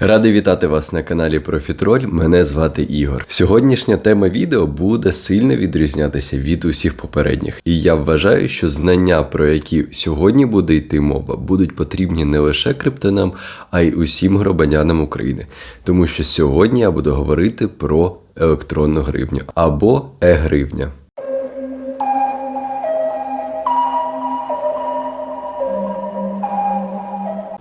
Радий вітати вас на каналі Профітроль. Мене звати Ігор. Сьогоднішня тема відео буде сильно відрізнятися від усіх попередніх, і я вважаю, що знання, про які сьогодні буде йти мова, будуть потрібні не лише криптонам, а й усім громадянам України. Тому що сьогодні я буду говорити про електронну гривню або е-гривня.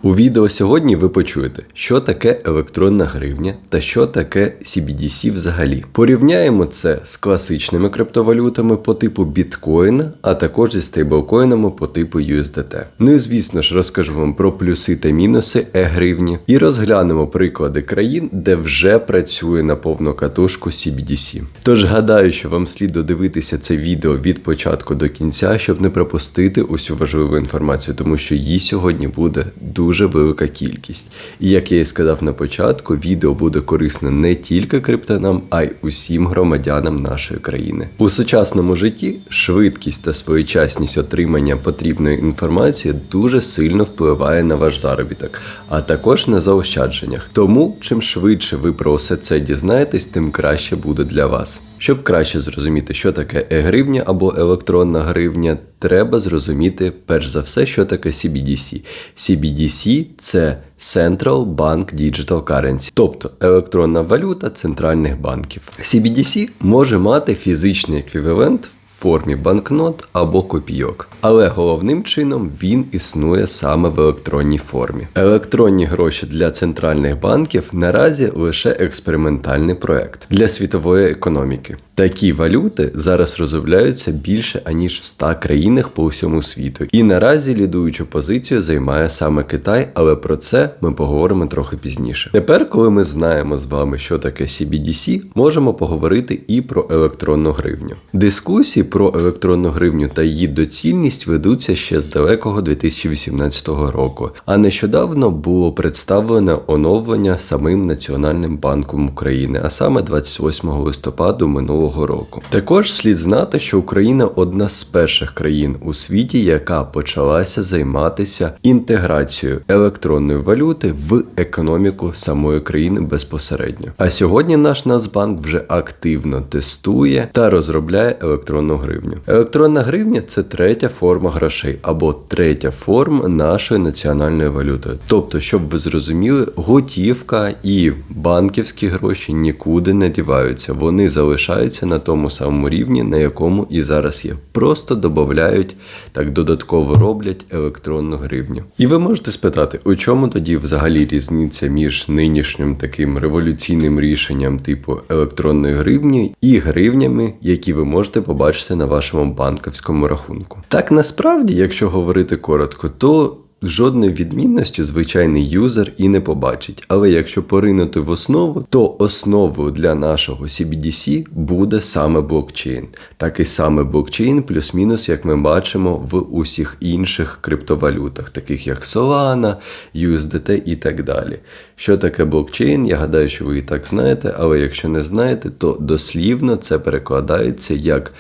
У відео сьогодні ви почуєте, що таке електронна гривня та що таке CBDC взагалі. Порівняємо це з класичними криптовалютами по типу біткоїна, а також зі стейблкоїнами по типу USDT. Ну і звісно ж розкажу вам про плюси та мінуси е-гривні і розглянемо приклади країн, де вже працює на повну катушку CBDC. Тож гадаю, що вам слід додивитися це відео від початку до кінця, щоб не пропустити усю важливу інформацію, тому що її сьогодні буде дуже велика кількість. І як я і сказав на початку, відео буде корисне не тільки криптонам, а й усім громадянам нашої країни. У сучасному житті швидкість та своєчасність отримання потрібної інформації дуже сильно впливає на ваш заробіток, а також на заощадженнях. Тому чим швидше ви про все це дізнаєтесь, тим краще буде для вас. Щоб краще зрозуміти, що таке е-гривня або електронна гривня, треба зрозуміти перш за все, що таке CBDC. CBDC – це Central Bank Digital Currency, тобто електронна валюта центральних банків. CBDC може мати фізичний еквівалент в формі банкнот або копійок, але головним чином він існує саме в електронній формі. Електронні гроші для центральних банків наразі лише експериментальний проект для світової економіки. Такі валюти зараз розробляються більше аніж в 100 країнах по всьому світу. І наразі лідуючу позицію займає саме Китай, але про це ми поговоримо трохи пізніше. Тепер, коли ми знаємо з вами, що таке CBDC, можемо поговорити і про електронну гривню. Дискусії про електронну гривню та її доцільність ведуться ще з далекого 2018 року. А нещодавно було представлено оновлення самим Національним банком України, а саме 28 листопаду минулого року. Також слід знати, що Україна одна з перших країн у світі, яка почалася займатися інтеграцією електронної валюти в економіку самої країни безпосередньо. А сьогодні наш Нацбанк вже активно тестує та розробляє електронну гривню. Електронна гривня це третя форма грошей або третя форма нашої національної валюти. Тобто, щоб ви зрозуміли, готівка і банківські гроші нікуди не діваються. Вони залишаються на тому самому рівні, на якому і зараз є. Просто додають так додатково роблять електронну гривню. І ви можете спитати, у чому тоді взагалі різниця між нинішнім таким революційним рішенням типу електронної гривні і гривнями, які ви можете побачити на вашому банківському рахунку. Так насправді, якщо говорити коротко, то Жодної відмінності звичайний юзер і не побачить. Але якщо поринути в основу, то основою для нашого CBDC буде саме блокчейн. Такий саме блокчейн, плюс-мінус, як ми бачимо в усіх інших криптовалютах, таких як Solana, USDT і так далі. Що таке блокчейн? Я гадаю, що ви і так знаєте, але якщо не знаєте, то дослівно це перекладається як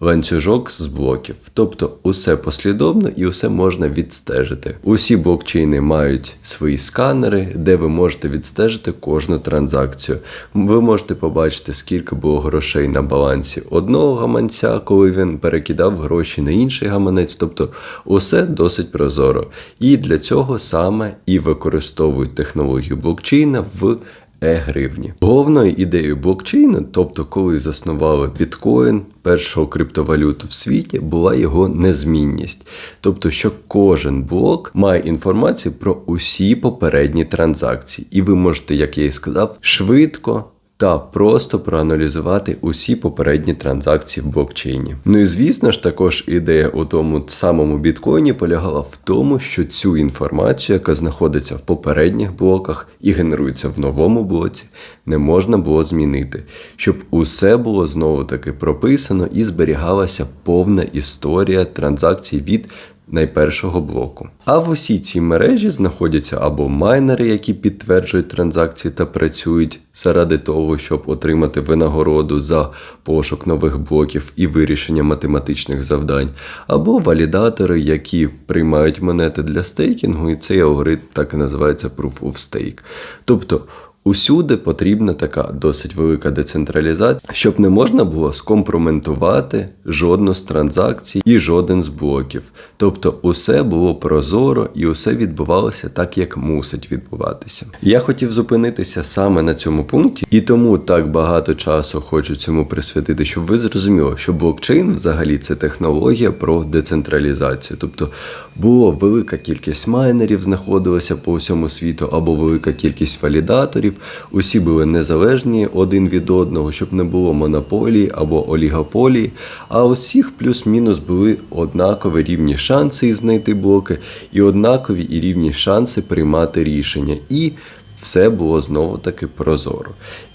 ланцюжок з блоків, тобто усе послідовно і усе можна відстежити. Усі блокчейни мають свої сканери, де ви можете відстежити кожну транзакцію. Ви можете побачити, скільки було грошей на балансі одного гаманця, коли він перекидав гроші на інший гаманець. Тобто усе досить прозоро. І для цього саме і використовують технологію блокчейна в е-гривні. Головною ідеєю блокчейну, тобто коли заснували біткоін, першого криптовалюту в світі, була його незмінність. Тобто, що кожен блок має інформацію про усі попередні транзакції, і ви можете, як я і сказав, швидко. Та просто проаналізувати усі попередні транзакції в блокчейні. Ну і звісно ж, також ідея у тому самому біткоїні полягала в тому, що цю інформацію, яка знаходиться в попередніх блоках і генерується в новому блоці, не можна було змінити, щоб усе було знову таки прописано і зберігалася повна історія транзакцій від найпершого блоку. А в усій цій мережі знаходяться або майнери, які підтверджують транзакції та працюють заради того, щоб отримати винагороду за пошук нових блоків і вирішення математичних завдань, або валідатори, які приймають монети для стейкінгу, і цей алгоритм так і називається Proof of Stake. Тобто Усюди потрібна така досить велика децентралізація, щоб не можна було скомпроментувати жодну з транзакцій і жоден з блоків. Тобто, усе було прозоро і усе відбувалося так, як мусить відбуватися. Я хотів зупинитися саме на цьому пункті, і тому так багато часу хочу цьому присвятити, щоб ви зрозуміли, що блокчейн взагалі це технологія про децентралізацію. Тобто була велика кількість майнерів, знаходилася по всьому світу, або велика кількість валідаторів усі були незалежні один від одного, щоб не було монополії або олігополії. А усіх плюс-мінус були однакові рівні шанси знайти блоки, і однакові і рівні шанси приймати рішення. І все було знову таки прозоро.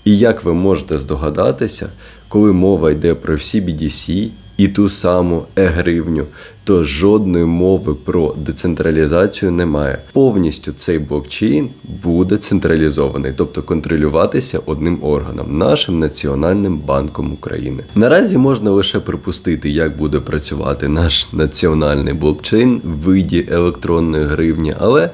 І як ви можете здогадатися, коли мова йде про всі BDC, і ту саму е-гривню, то жодної мови про децентралізацію немає. Повністю цей блокчейн буде централізований, тобто контролюватися одним органом, нашим Національним банком України. Наразі можна лише припустити, як буде працювати наш національний блокчейн в виді електронної гривні, але.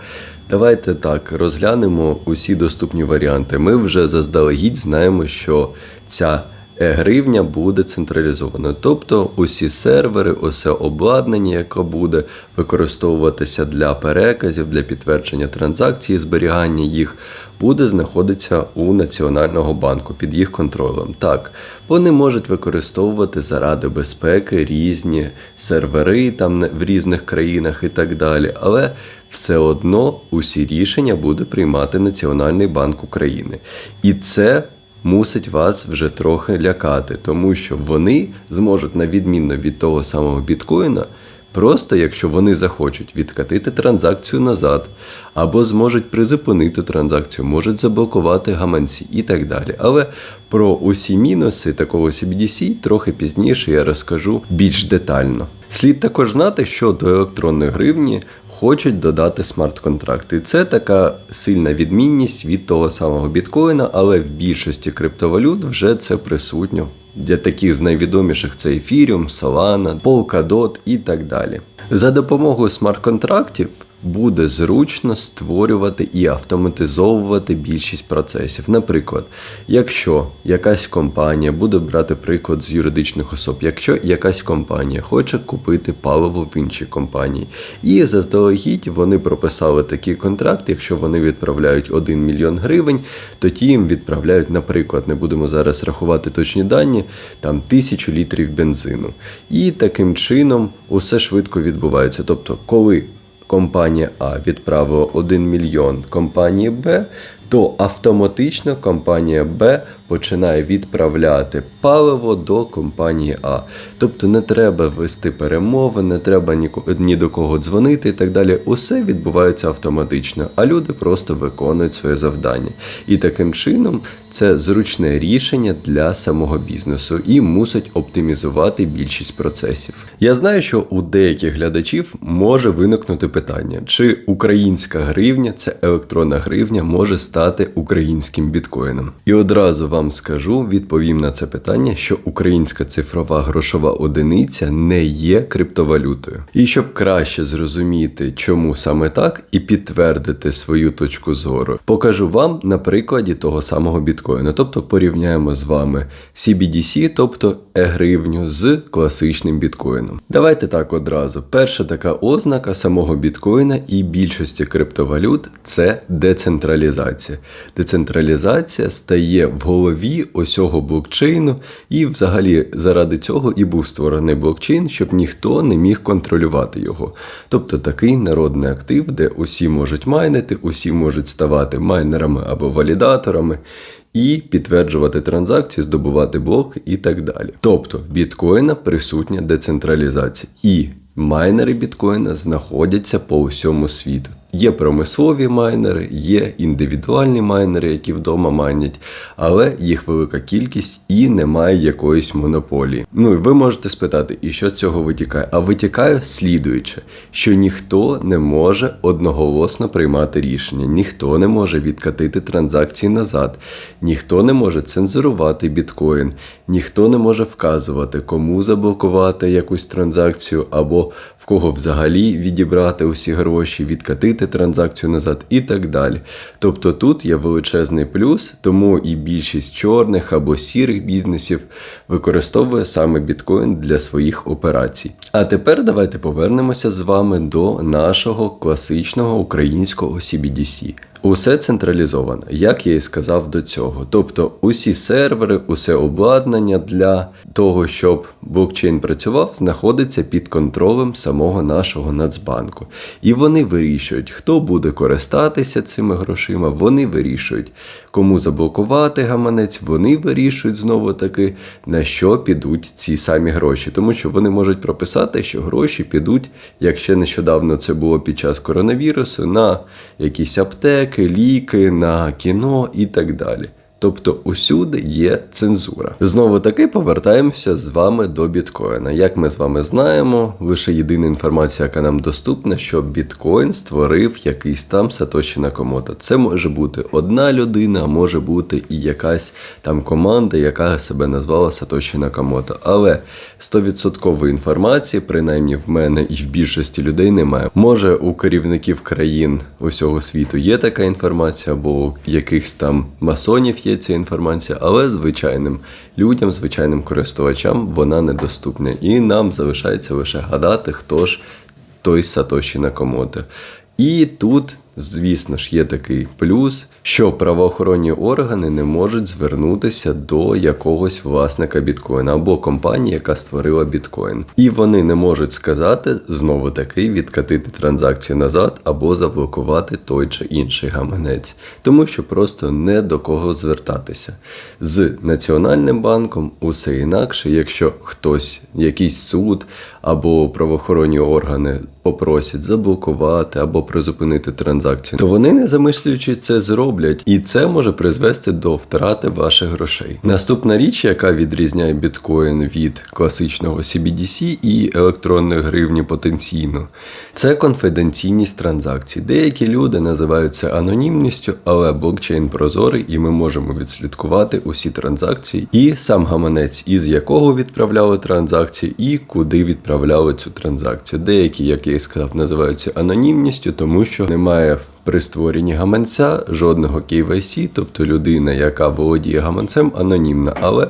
Давайте так розглянемо усі доступні варіанти. Ми вже заздалегідь знаємо, що ця гривня буде централізованою. Тобто усі сервери, усе обладнання, яке буде використовуватися для переказів, для підтвердження транзакцій, зберігання їх, буде знаходитися у Національного банку під їх контролем. Так, вони можуть використовувати заради безпеки різні сервери там в різних країнах і так далі. Але все одно усі рішення буде приймати Національний банк України. І це мусить вас вже трохи лякати, тому що вони зможуть, на відмінно від того самого біткоїна, просто якщо вони захочуть відкатити транзакцію назад, або зможуть призупинити транзакцію, можуть заблокувати гаманці і так далі. Але про усі мінуси такого CBDC трохи пізніше я розкажу більш детально. Слід також знати, що до електронної гривні хочуть додати смарт-контракти. Це така сильна відмінність від того самого біткоїна, але в більшості криптовалют вже це присутньо. Для таких з найвідоміших це Ethereum, Solana, Polkadot і так далі. За допомогою смарт-контрактів буде зручно створювати і автоматизовувати більшість процесів. Наприклад, якщо якась компанія буде брати приклад з юридичних особ, якщо якась компанія хоче купити паливо в іншій компанії, і заздалегідь вони прописали такий контракт, якщо вони відправляють 1 мільйон гривень, тоді їм відправляють, наприклад, не будемо зараз рахувати точні дані, там тисячу літрів бензину. І таким чином усе швидко відбувається. Тобто, коли компанія А відправила 1 мільйон компанії Б, то автоматично компанія Б починає відправляти паливо до компанії А. Тобто не треба вести перемови, не треба ні, до кого дзвонити і так далі. Усе відбувається автоматично, а люди просто виконують своє завдання. І таким чином це зручне рішення для самого бізнесу і мусить оптимізувати більшість процесів. Я знаю, що у деяких глядачів може виникнути питання, чи українська гривня, це електронна гривня, може стати українським біткоїном. І одразу вам скажу, відповім на це питання, що українська цифрова грошова одиниця не є криптовалютою. І щоб краще зрозуміти, чому саме так, і підтвердити свою точку зору, покажу вам на прикладі того самого біткоїна. Тобто порівняємо з вами CBDC, тобто е-гривню з класичним біткоїном. Давайте так одразу. Перша така ознака самого біткоїна і більшості криптовалют це децентралізація. Децентралізація стає в голові осього блокчейну, і взагалі заради цього і був створений блокчейн, щоб ніхто не міг контролювати його. Тобто такий народний актив, де усі можуть майнити, усі можуть ставати майнерами або валідаторами і підтверджувати транзакції, здобувати блок і так далі. Тобто в біткоїна присутня децентралізація. І майнери біткоїна знаходяться по усьому світу. Є промислові майнери, є індивідуальні майнери, які вдома майнять, але їх велика кількість і немає якоїсь монополії. Ну і ви можете спитати, і що з цього витікає? А витікає слідуюче, що ніхто не може одноголосно приймати рішення, ніхто не може відкатити транзакції назад, ніхто не може цензурувати біткоін, ніхто не може вказувати, кому заблокувати якусь транзакцію, або в кого взагалі відібрати усі гроші, відкатити транзакцію назад і так далі. Тобто тут є величезний плюс, тому і більшість чорних або сірих бізнесів використовує саме біткоін для своїх операцій. А тепер давайте повернемося з вами до нашого класичного українського CBDC. Усе централізовано, як я і сказав до цього. Тобто усі сервери, усе обладнання для того, щоб блокчейн працював, знаходиться під контролем самого нашого Нацбанку. І вони вирішують, хто буде користатися цими грошима, вони вирішують, кому заблокувати гаманець, вони вирішують знову таки, на що підуть ці самі гроші. Тому що вони можуть прописати, що гроші підуть, як ще нещодавно це було під час коронавірусу, на якісь аптеки, ліки, на кіно і так далі. Тобто усюди є цензура. Знову таки повертаємося з вами до біткоїна. Як ми з вами знаємо, лише єдина інформація, яка нам доступна, що біткоін створив якийсь там Сатоші Накомото. Це може бути одна людина, а може бути і якась там команда, яка себе назвала Сатоші Накомото. Але 100% інформації, принаймні в мене і в більшості людей, немає. Може, у керівників країн усього світу є така інформація, або у якихось там масонів є ця інформація, але звичайним людям, звичайним користувачам вона недоступна. І нам залишається лише гадати, хто ж той Сатоші Накомото. І тут, звісно ж, є такий плюс, що правоохоронні органи не можуть звернутися до якогось власника біткоїна або компанії, яка створила біткоін. І вони не можуть сказати знову таки відкатити транзакцію назад або заблокувати той чи інший гаманець, тому що просто не до кого звертатися. З Національним банком усе інакше, якщо хтось, якийсь суд або правоохоронні органи попросять заблокувати або призупинити транзакцію, то вони, не замислюючи це, зроблять, і це може призвести до втрати ваших грошей. Наступна річ, яка відрізняє біткоін від класичного CBDC і електронної гривні потенційно, це конфіденційність транзакцій. Деякі люди називають це анонімністю, але блокчейн прозорий, і ми можемо відслідкувати усі транзакції, і сам гаманець, із якого відправляли транзакції, і куди відправляли цю транзакцію. Деякі, як я і сказав, називаються анонімністю, тому що немає при створенні гаманця жодного KYC, тобто людина, яка володіє гаманцем, анонімна, але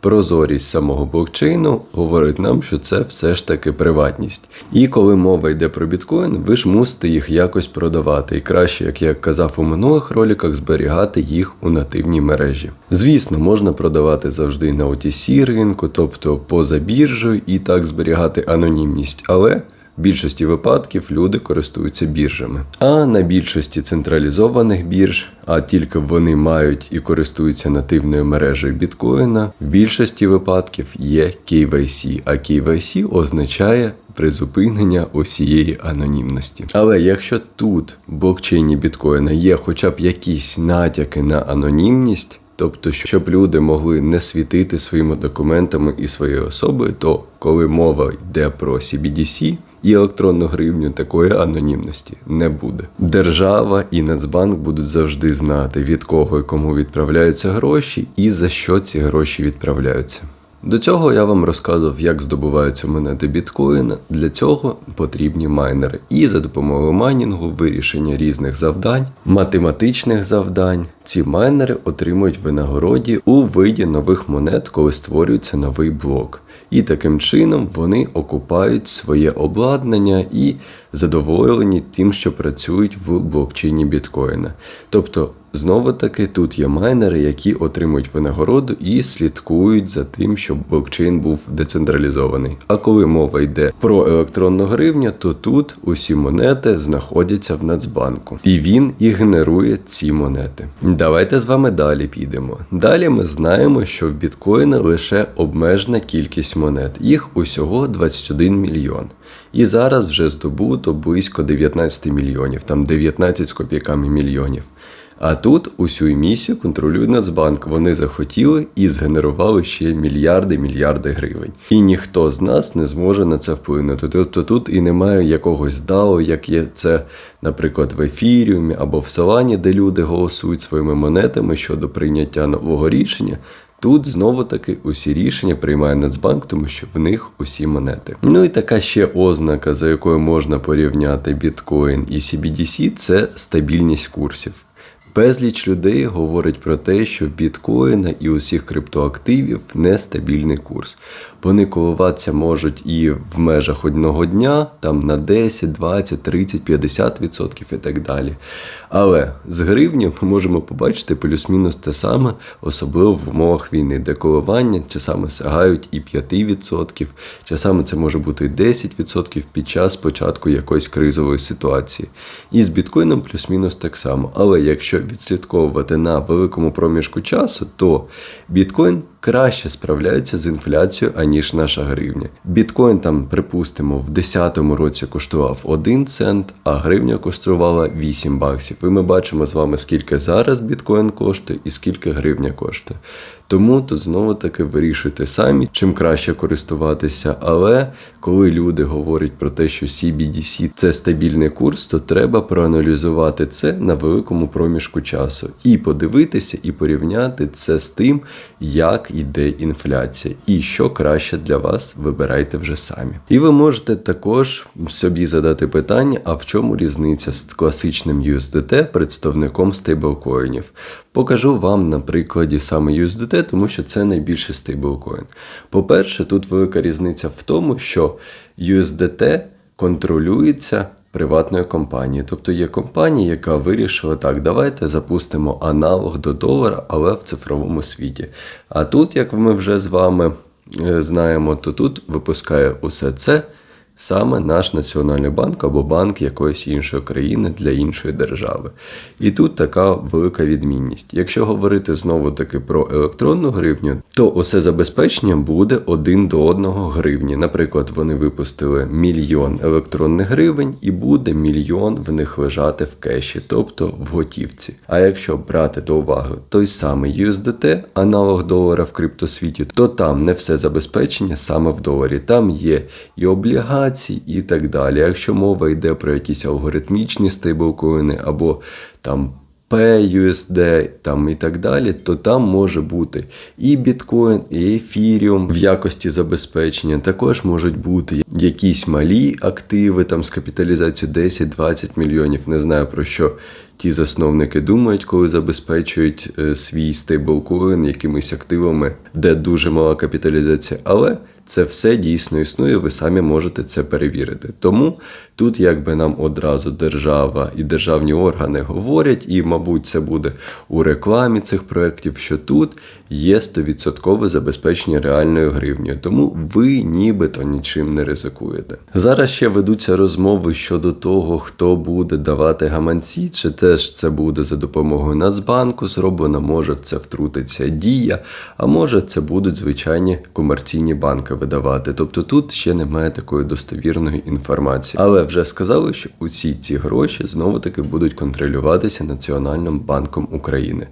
прозорість самого блокчейну говорить нам, що це все ж таки приватність. І коли мова йде про біткоін, ви ж мусите їх якось продавати. І краще, як я казав у минулих роликах, зберігати їх у нативній мережі. Звісно, можна продавати завжди на OTC ринку, тобто поза біржею, і так зберігати анонімність, але. Більшості випадків люди користуються біржами. А на більшості централізованих бірж, а тільки вони мають і користуються нативною мережею біткоїна, в більшості випадків є KYC, а KYC означає призупинення усієї анонімності. Але якщо тут в блокчейні біткоїна є хоча б якісь натяки на анонімність, Тобто, щоб люди могли не світити своїми документами і своєю особою, то коли мова йде про CBDC і електронну гривню, такої анонімності не буде. Держава і Нацбанк будуть завжди знати, від кого і кому відправляються гроші, і за що ці гроші відправляються. До цього я вам розказував, як здобуваються монети біткоїна. Для цього потрібні майнери. І за допомогою майнінгу, вирішення різних завдань, математичних завдань, ці майнери отримують винагороді у виді нових монет, коли створюється новий блок. І таким чином вони окупають своє обладнання і задоволені тим, що працюють в блокчейні біткоїна. Тобто Знову таки, тут є майнери, які отримують винагороду і слідкують за тим, щоб блокчейн був децентралізований. А коли мова йде про електронну гривню, то тут усі монети знаходяться в Нацбанку, і він і генерує ці монети. Давайте з вами далі підемо. Далі ми знаємо, що в біткоїна лише обмежена кількість монет. Їх усього 21 мільйон. І зараз вже здобуто близько 19 мільйонів, там 19 з копійками мільйонів. А тут усю емісію контролює Нацбанк. Вони захотіли і згенерували ще мільярди мільярди гривень. І ніхто з нас не зможе на це вплинути. Тобто тут і немає якогось DAO, як є це, наприклад, в ефіріумі або в Солані, де люди голосують своїми монетами щодо прийняття нового рішення. Тут знову таки усі рішення приймає Нацбанк, тому що в них усі монети. Ну і така ще ознака, за якою можна порівняти біткоін і CBDC, це стабільність курсів. Безліч людей говорить про те, що в біткоїна і усіх криптоактивів нестабільний курс. Вони коливатися можуть і в межах одного дня, там на 10, 20, 30, 50 відсотків і так далі. Але з гривні ми можемо побачити плюс-мінус те саме, особливо в умовах війни, де коливання часами сягають і 5%, часами це може бути і 10% під час початку якоїсь кризової ситуації. І з біткоїном плюс-мінус так само. Але якщо відслідковувати на великому проміжку часу, то біткоін краще справляється з інфляцією, аніж наша гривня. Біткоін там, припустимо, в 2010 році коштував 1 цент, а гривня коштувала 8 баксів. І ми бачимо з вами, скільки зараз біткоін коштує і скільки гривня коштує. Тому тут знову таки вирішуйте самі, чим краще користуватися. Але коли люди говорять про те, що CBDC це стабільний курс, то треба проаналізувати це на великому проміжку часу і подивитися, і порівняти це з тим, як йде інфляція, і що краще для вас вибирайте вже самі. І ви можете також собі задати питання: а в чому різниця з класичним USDT представником стейблкоїнів? Покажу вам на прикладі саме USDT, тому що це найбільший стейблкоін. По-перше, тут велика різниця в тому, що USDT контролюється приватною компанією. Тобто є компанія, яка вирішила, так, давайте запустимо аналог до долара, але в цифровому світі. А тут, як ми вже з вами е, знаємо, то тут випускає усе це саме наш національний банк або банк якоїсь іншої країни для іншої держави. І тут така велика відмінність. Якщо говорити знову таки про електронну гривню, то усе забезпечення буде один до одного гривні. Наприклад, вони випустили мільйон електронних гривень і буде мільйон в них лежати в кеші, тобто в готівці. А якщо брати до уваги той самий USDT, аналог долара в криптосвіті, то там не все забезпечення саме в доларі. Там є і облігації, операцій і так далі. Якщо мова йде про якісь алгоритмічні стейблкоїни або там PUSD там і так далі, то там може бути і біткоін, і ефіріум в якості забезпечення. Також можуть бути якісь малі активи там з капіталізацією 10-20 мільйонів. Не знаю про що ті засновники думають, коли забезпечують е, свій стейблкоін якимись активами, де дуже мала капіталізація. Але це все дійсно існує, ви самі можете це перевірити. Тому тут, якби нам одразу держава і державні органи говорять, і, мабуть, це буде у рекламі цих проєктів, що тут є 100% забезпечення реальною гривнею. Тому ви нібито нічим не ризикуєте. Зараз ще ведуться розмови щодо того, хто буде давати гаманці, чи теж це буде за допомогою Нацбанку зроблено, може в це втрутиться дія, а може це будуть звичайні комерційні банки видавати. Тобто тут ще немає такої достовірної інформації. Але вже сказали, що усі ці гроші знову таки будуть контролюватися Національним банком України.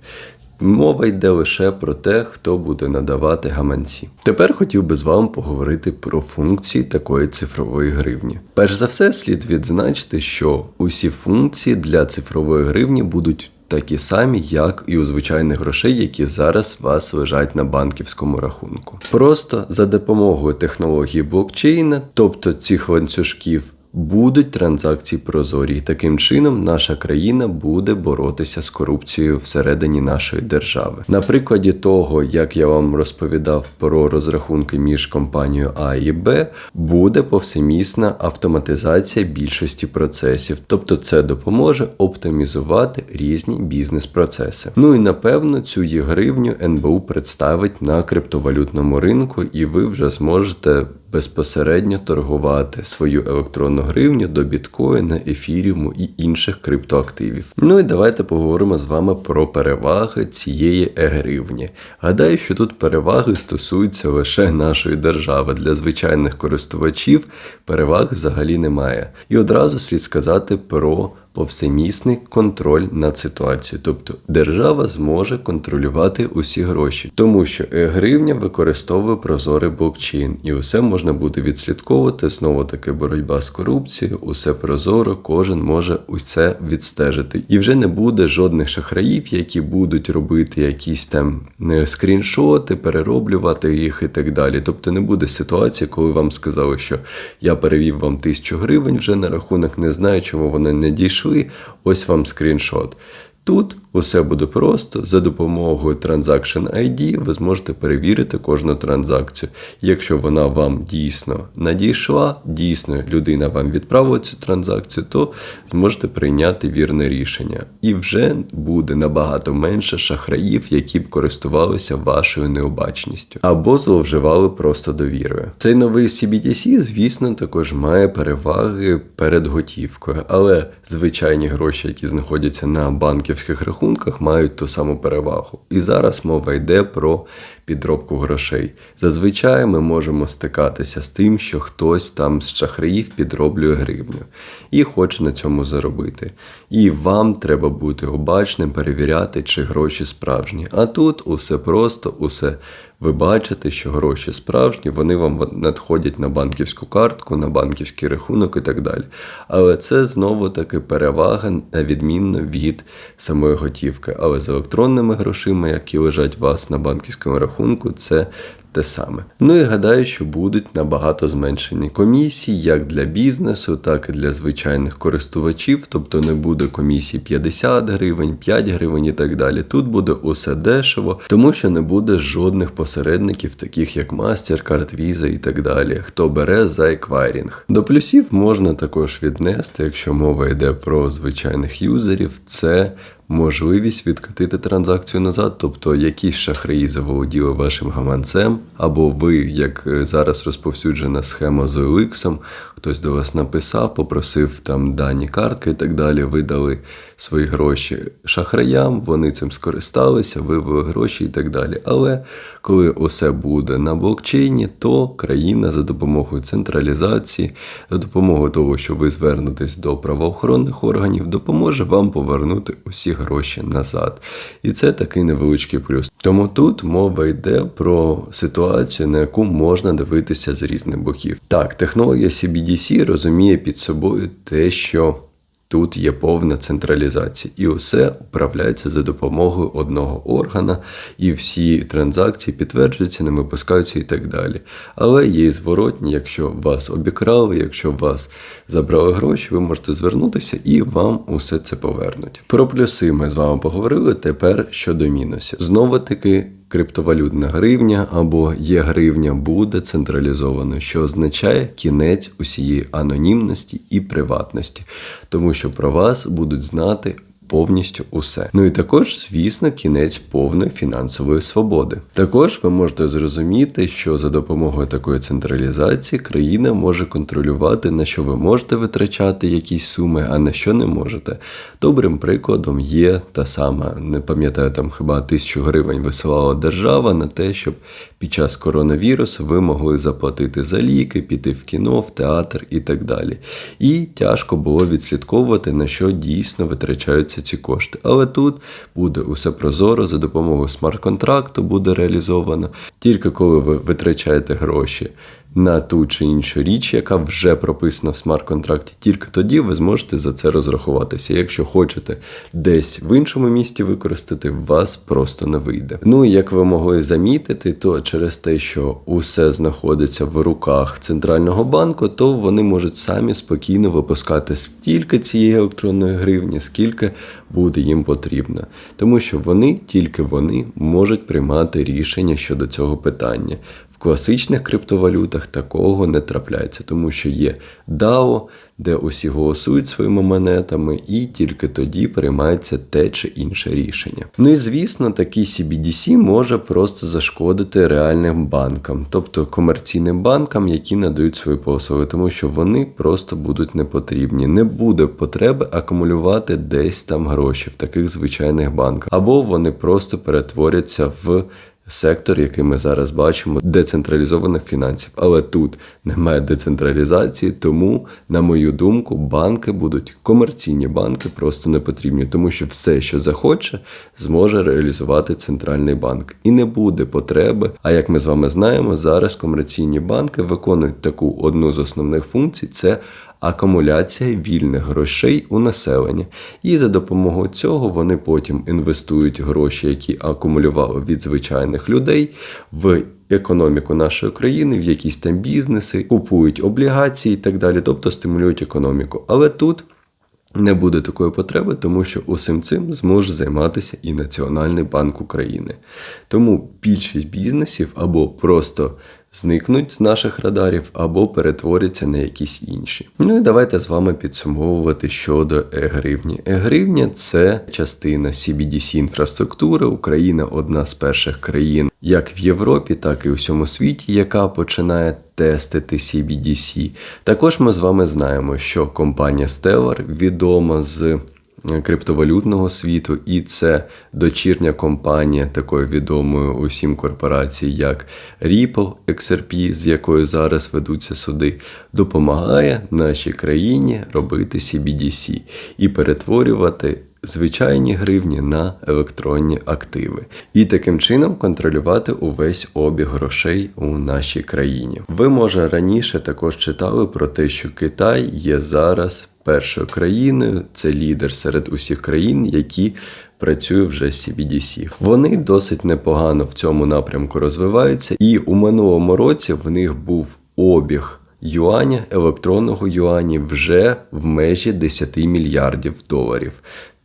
Мова йде лише про те, хто буде надавати гаманці. Тепер хотів би з вами поговорити про функції такої цифрової гривні. Перш за все, слід відзначити, що усі функції для цифрової гривні будуть такі самі, як і у звичайних грошей, які зараз у вас лежать на банківському рахунку. Просто за допомогою технології блокчейна, тобто цих ланцюжків будуть транзакції прозорі. І таким чином наша країна буде боротися з корупцією всередині нашої держави. На прикладі того, як я вам розповідав про розрахунки між компанією А і Б, буде повсемісна автоматизація більшості процесів, тобто це допоможе оптимізувати різні бізнес-процеси. Ну і напевно цю гривню НБУ представить на криптовалютному ринку, і ви вже зможете безпосередньо торгувати свою електронну гривню до біткоїна, ефіріуму і інших криптоактивів. Ну і давайте поговоримо з вами про переваги цієї е-гривні. Гадаю, що тут переваги стосуються лише нашої держави. Для звичайних користувачів переваг взагалі немає. І одразу слід сказати про повсемісний контроль над ситуацією. Тобто держава зможе контролювати усі гроші, тому що гривня використовує прозорий блокчейн, і усе можна буде відслідковувати. Знову таки боротьба з корупцією, усе прозоро, кожен може усе відстежити. І вже не буде жодних шахраїв, які будуть робити якісь там е, скріншоти, перероблювати їх і так далі. Тобто не буде ситуації, коли вам сказали, що я перевів вам тисячу гривень вже на рахунок, не знаю, чому вони не дійшли знайшли, ось вам скріншот. Тут усе буде просто за допомогою Transaction ID ви зможете перевірити кожну транзакцію. Якщо вона вам дійсно надійшла, дійсно людина вам відправила цю транзакцію, то зможете прийняти вірне рішення. І вже буде набагато менше шахраїв, які б користувалися вашою необачністю або зловживали просто довірою. Цей новий CBDC, звісно, також має переваги перед готівкою, але звичайні гроші, які знаходяться на банківських рахунках, мають ту саму перевагу. І зараз мова йде про підробку грошей. Зазвичай ми можемо стикатися з тим, що хтось там з шахраїв підроблює гривню і хоче на цьому заробити. І вам треба бути обачним, перевіряти, чи гроші справжні. А тут усе просто, усе ви бачите, що гроші справжні, вони вам надходять на банківську картку, на банківський рахунок і так далі. Але це знову таки перевага на відмінно від самої готівки. Але з електронними грошима, які лежать у вас на банківському рахунку, це те саме. Ну і гадаю, що будуть набагато зменшені комісії, як для бізнесу, так і для звичайних користувачів. Тобто не буде комісії 50 гривень, 5 гривень і так далі. Тут буде усе дешево, тому що не буде жодних посередників, таких як MasterCard, Visa і так далі, хто бере за еквайрінг. До плюсів можна також віднести, якщо мова йде про звичайних юзерів, це можливість відкатити транзакцію назад, тобто якісь шахраї заволоділи вашим гаманцем, або ви, як зараз розповсюджена схема з OLX, хтось до вас написав, попросив там дані картки і так далі, видали свої гроші шахраям, вони цим скористалися, вивели гроші і так далі. Але коли усе буде на блокчейні, то країна за допомогою централізації, за допомогою того, що ви звернетесь до правоохоронних органів, допоможе вам повернути усі гроші назад. І це такий невеличкий плюс. Тому тут мова йде про ситуацію, на яку можна дивитися з різних боків. Так, технологія CBDC розуміє під собою те, що Тут є повна централізація, і усе управляється за допомогою одного органа, і всі транзакції підтверджуються, не випускаються і так далі. Але є і зворотні, якщо вас обікрали, якщо вас забрали гроші, ви можете звернутися і вам усе це повернуть. Про плюси ми з вами поговорили. Тепер щодо мінусів. Знову таки криптовалютна гривня або є гривня буде централізовано, що означає кінець усієї анонімності і приватності, тому що про вас будуть знати повністю усе. Ну і також, звісно, кінець повної фінансової свободи. Також ви можете зрозуміти, що за допомогою такої централізації країна може контролювати, на що ви можете витрачати якісь суми, а на що не можете. Добрим прикладом є та сама, не пам'ятаю, там хіба тисячу гривень висилала держава на те, щоб під час коронавірусу ви могли заплатити за ліки, піти в кіно, в театр і так далі. І тяжко було відслідковувати, на що дійсно витрачаються переводяться ці кошти. Але тут буде усе прозоро за допомогою смарт-контракту буде реалізовано. Тільки коли ви витрачаєте гроші на ту чи іншу річ, яка вже прописана в смарт-контракті, тільки тоді ви зможете за це розрахуватися. Якщо хочете десь в іншому місті використати, вас просто не вийде. Ну і як ви могли замітити, то через те, що усе знаходиться в руках центрального банку, то вони можуть самі спокійно випускати стільки цієї електронної гривні, скільки буде їм потрібно, тому що вони тільки вони можуть приймати рішення щодо цього питання. Класичних криптовалютах такого не трапляється, тому що є DAO, де усі голосують своїми монетами, і тільки тоді приймається те чи інше рішення. Ну і звісно, такий CBDC може просто зашкодити реальним банкам, тобто комерційним банкам, які надають свої послуги, тому що вони просто будуть не потрібні. Не буде потреби акумулювати десь там гроші в таких звичайних банках, або вони просто перетворяться в сектор, який ми зараз бачимо, децентралізованих фінансів. Але тут немає децентралізації, тому, на мою думку, банки будуть комерційні банки просто не потрібні, тому що все, що захоче, зможе реалізувати центральний банк. І не буде потреби. А як ми з вами знаємо, зараз комерційні банки виконують таку одну з основних функцій це акумуляція вільних грошей у населення. І за допомогою цього вони потім інвестують гроші, які акумулювали від звичайних людей, в економіку нашої країни, в якісь там бізнеси, купують облігації і так далі, тобто стимулюють економіку. Але тут. Не буде такої потреби, тому що усім цим зможе займатися і Національний банк України. Тому більшість бізнесів або просто зникнуть з наших радарів, або перетворяться на якісь інші. Ну і давайте з вами підсумовувати щодо е-гривні. Е-гривня – це частина CBDC інфраструктури. Україна одна з перших країн, як в Європі, так і у всьому світі, яка починає тестити CBDC. Також ми з вами знаємо, що компанія Stellar відома з криптовалютного світу, і це дочірня компанія такої відомої усім корпорації, як Ripple, XRP, з якою зараз ведуться суди, допомагає нашій країні робити CBDC і перетворювати. Звичайні гривні на електронні активи, і таким чином контролювати увесь обіг грошей у нашій країні. Ви може раніше також читали про те, що Китай є зараз першою країною, це лідер серед усіх країн, які працює вже з CBDC. Вони досить непогано в цьому напрямку розвиваються, і у минулому році в них був обіг. Юаня електронного юані вже в межі 10 мільярдів доларів.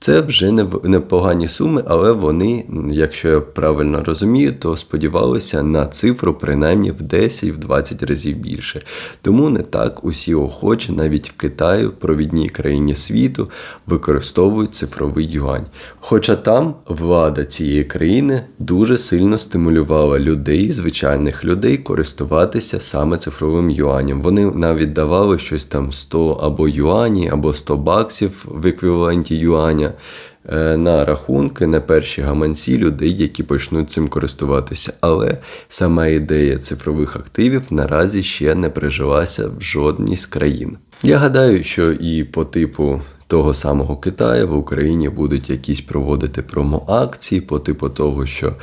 Це вже не непогані суми, але вони, якщо я правильно розумію, то сподівалися на цифру принаймні в 10-20 разів більше. Тому не так усі охочі, навіть в Китаї, провідній країні світу, використовують цифровий юань. Хоча там влада цієї країни дуже сильно стимулювала людей, звичайних людей, користуватися саме цифровим юанем. Вони навіть давали щось там 100 або юані, або 100 баксів в еквіваленті юаня. Е, на рахунки, на перші гаманці людей, які почнуть цим користуватися. Але сама ідея цифрових активів наразі ще не прижилася в жодній з країн. Я гадаю, що і по типу. Того самого Китаю в Україні будуть якісь проводити промоакції по типу того, що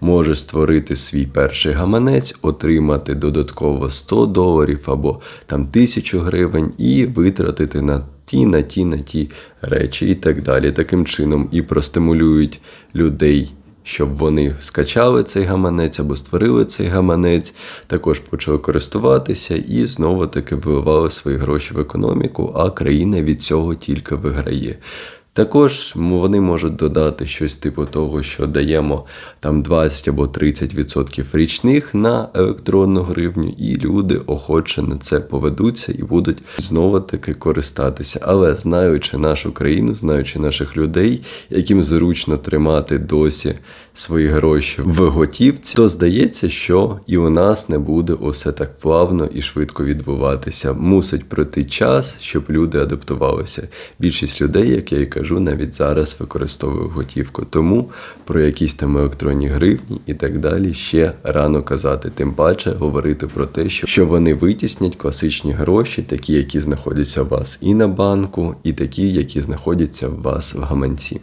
може створити свій перший гаманець, отримати додатково 100 доларів або там 1000 гривень і витратити на ті, на ті, на ті речі і так далі. Таким чином і простимулюють людей. Щоб вони скачали цей гаманець або створили цей гаманець, також почали користуватися і знову таки виливали свої гроші в економіку, а країна від цього тільки виграє. Також вони можуть додати щось типу того, що даємо там 20 або 30% річних на електронну гривню, і люди охоче на це поведуться і будуть знову таки користатися. Але знаючи нашу країну, знаючи наших людей, яким зручно тримати досі свої гроші в готівці, то здається, що і у нас не буде усе так плавно і швидко відбуватися. Мусить пройти час, щоб люди адаптувалися. Більшість людей, як я і кажу, кажу, навіть зараз використовую готівку. Тому про якісь там електронні гривні і так далі ще рано казати. Тим паче говорити про те, що, вони витіснять класичні гроші, такі, які знаходяться у вас і на банку, і такі, які знаходяться у вас в гаманці.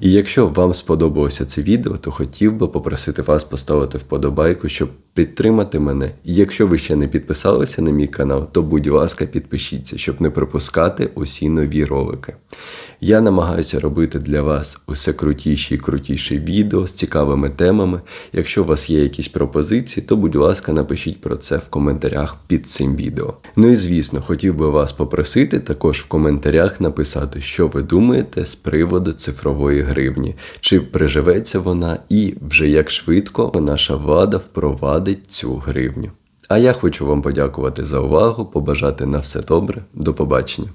І якщо вам сподобалося це відео, то хотів би попросити вас поставити вподобайку, щоб підтримати мене. І якщо ви ще не підписалися на мій канал, то будь ласка, підпишіться, щоб не пропускати усі нові ролики. Я намагаюся робити для вас усе крутіші і крутіші відео з цікавими темами. Якщо у вас є якісь пропозиції, то будь ласка, напишіть про це в коментарях під цим відео. Ну і звісно, хотів би вас попросити також в коментарях написати, що ви думаєте з приводу цифрової гривні, чи приживеться вона і вже як швидко наша влада впровадить цю гривню. А я хочу вам подякувати за увагу, побажати на все добре, до побачення.